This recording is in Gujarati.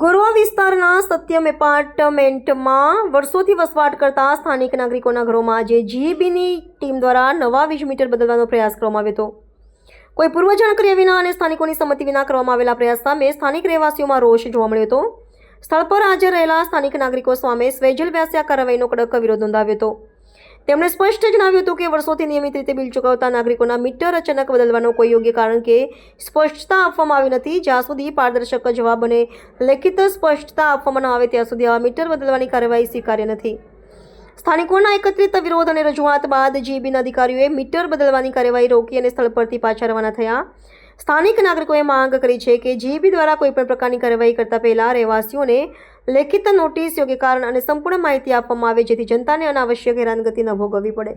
ગોરવા વિસ્તારના સત્યમ એપાર્ટમેન્ટમાં વર્ષોથી વસવાટ કરતા સ્થાનિક નાગરિકોના ઘરોમાં આજે જીબીની ટીમ દ્વારા નવા વીજ મીટર બદલવાનો પ્રયાસ કરવામાં આવ્યો હતો. કોઈ પૂર્વ જાણકારી વિના અને સ્થાનિકોની સંમતિ વિના કરવામાં આવેલા પ્રયાસ સામે સ્થાનિક રહેવાસીઓમાં રોષ જોવા મળ્યો હતો. સ્થળ પર હાજર રહેલા સ્થાનિક નાગરિકો સામે સ્વેજલ વ્યાસ્યા કાર્યવાહીનો કડક વિરોધ નોંધાવ્યો હતો. તેમણે સ્પષ્ટ જણાવ્યું હતું કે વર્ષોથી નિયમિત રીતે બિલ ચૂકવતા નાગરિકોના મીટર અચાનક બદલવાનો કોઈ યોગ્ય કારણ કે સ્પષ્ટતા આપવામાં આવી નથી. જ્યાં સુધી પારદર્શક જવાબ અને લેખિત સ્પષ્ટતા આપવામાં આવે, ત્યાં સુધી આવા મીટર બદલવાની કાર્યવાહી સ્વીકાર્ય નથી. સ્થાનિકોના એકત્રિત વિરોધ અને રજૂઆત બાદ જીબીના અધિકારીઓએ મીટર બદલવાની કાર્યવાહી રોકી અને સ્થળ પરથી પાછા રવાના થયા. સ્થાનિક નાગરિકોએ માંગ કરી છે કે જીબી દ્વારા કોઈપણ પ્રકારની કાર્યવાહી કરતા પહેલા રહેવાસીઓને લેખિત નોટિસ યોગ્ય કારણ અને સંપૂર્ણ માહિતી આપવામાં આવે જેથી જનતાને અનાવશ્યક હેરાનગતિ ન ભોગવવી પડે.